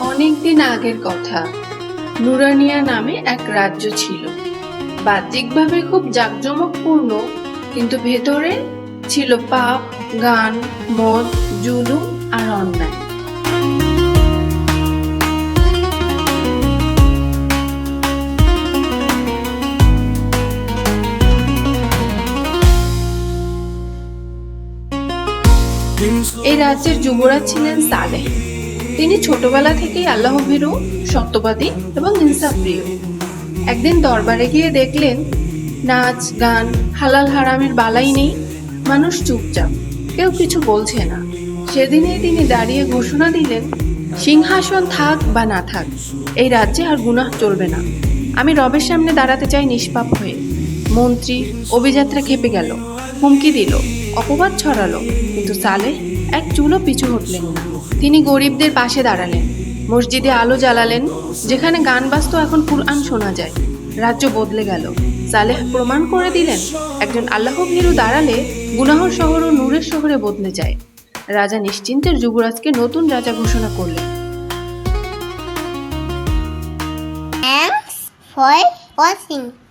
অনেক দিন আগের কথা। নুরানিয়া নামে এক রাজ্য ছিল। বাহ্যিকভাবে খুব জাঁকজমকপূর্ণ, কিন্তু ভেতরে ছিল পাপ, গান, মদ, জুলুম আর অন্যায়। এই রাজ্যের যুবরাজ ছিলেন সালেহ। তিনি ছোটবেলা থেকেই আল্লাহ ভীরু, সত্যবাদী এবং ইনসাফপ্রিয় একদিন দরবারে গিয়ে দেখলেন, নাচ, গান, হালাল হারামের বালাই নেই, মানুষ চুপচাপ, কেউ কিছু বলছে না। সেদিনেই তিনি দাঁড়িয়ে ঘোষণা দিলেন, সিংহাসন থাক বা না থাক, এই রাজ্যে আর গুনাহ চলবে না। আমি রবের সামনে দাঁড়াতে চাই নিষ্পাপ হয়ে। মন্ত্রী, অভিযাত্রা খেপে গেল, হুমকি দিল, অপবাদ ছড়ালো, কিন্তু সালেহ এক চুলো পিছু হটলেন তিনি গরিবদের পাশে দাঁড়ালেন। মসজিদে আলো জ্বালালেন, যেখানে গান বাজতো এখন কুরআন শোনা যায়। রাজ্য বদলে গেল। সালেহ প্রমাণ করে দিলেন, একজন আল্লাহ ভীরু দাঁড়ালে গুনাহর শহর ও নূরের শহরে বদলে যায়। রাজা নিশ্চিন্তের যুবরাজকে নতুন রাজা ঘোষণা করলেন। Thanks for.